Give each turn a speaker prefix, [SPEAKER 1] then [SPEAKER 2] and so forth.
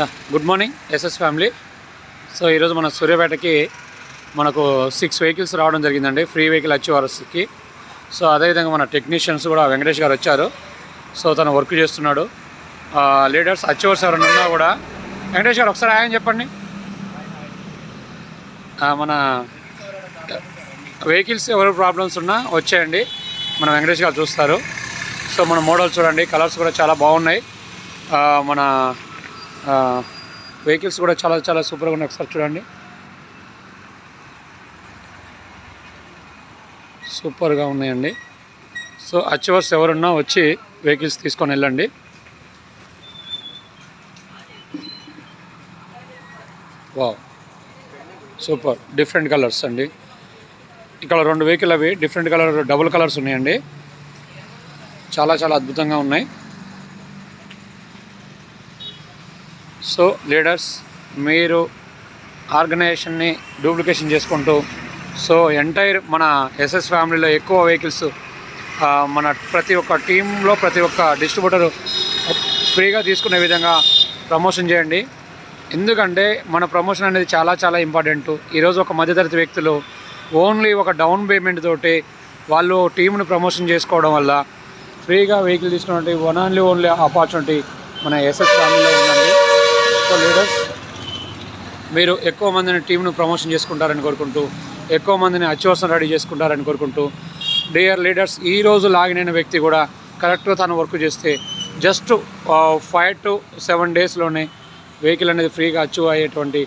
[SPEAKER 1] Good morning SS family so ఈరోజు మన సూర్యాపేటకి మనకు సిక్స్ వెహికల్స్ రావడం జరిగిందండి. ఫ్రీ వెహికల్ అచ్చివారస్కి సో అదేవిధంగా మన టెక్నీషియన్స్ కూడా వెంకటేష్ గారు వచ్చారు. సో తను వర్క్ చేస్తున్నాడు. లీడర్స్ అచ్చేవర్స్ ఎవరైనా ఉన్నా కూడా. వెంకటేష్ గారు ఒకసారి ఆయన చెప్పండి. మన వెహికల్స్ ఎవరు ప్రాబ్లమ్స్ ఉన్నా వచ్చేయండి. మన వెంకటేష్ గారు చూస్తారు. సో మన మోడల్ చూడండి కలర్స్ కూడా చాలా బాగున్నాయి. మన వెహికల్స్ కూడా చాలా చాలా సూపర్గా ఉన్నాయి ఒకసారి చూడండి. సూపర్గా ఉన్నాయండి. సో అచివర్స్ ఎవరున్నా వచ్చి వెహికల్స్ తీసుకొని వెళ్ళండి. వావ్. సూపర్. డిఫరెంట్ కలర్స్ అండి. ఇక్కడ రెండు వెహికల్ అవి డిఫరెంట్ కలర్ డబుల్ కలర్స్ ఉన్నాయండి. చాలా చాలా అద్భుతంగా ఉన్నాయి. సో లీడర్స్ మీరు ఆర్గనైజేషన్ని డూప్లికేషన్ చేసుకుంటూ సో ఎంటైర్ మన ఎస్ఎస్ ఫ్యామిలీలో ఎక్కువ వెహికల్స్ మన ప్రతి ఒక్క టీంలో ప్రతి ఒక్క డిస్ట్రిబ్యూటర్ ఫ్రీగా తీసుకునే విధంగా ప్రమోషన్ చేయండి. ఎందుకంటే మన ప్రమోషన్ అనేది చాలా చాలా ఇంపార్టెంట్. ఈరోజు ఒక మధ్యతరగతి వ్యక్తులు ఓన్లీ ఒక డౌన్ పేమెంట్ తోటి వాళ్ళు టీంను ప్రమోషన్ చేసుకోవడం వల్ల ఫ్రీగా వెహికల్ తీసుకున్నటువంటి వన్ ఓన్లీ ఓన్లీ ఆపర్చునిటీ మన ఎస్ఎస్ ఫ్యామిలీలో ఉందండి. సో లీడర్స్ మీరు ఎక్కువ మందిని టీంను ప్రమోషన్ చేసుకుంటారని కోరుకుంటూ ఎక్కువ మందిని అత్యవసరం రెడీ చేసుకుంటారని కోరుకుంటూ డియర్ లీడర్స్ ఈ రోజు లాగిన్ అయిన వ్యక్తి కూడా కరెక్ట్గా తను వర్క్ చేస్తే జస్ట్ ఫైవ్ టు సెవెన్ డేస్లోనే వెహికల్ అనేది ఫ్రీగా అచీవ్ అయ్యేటువంటి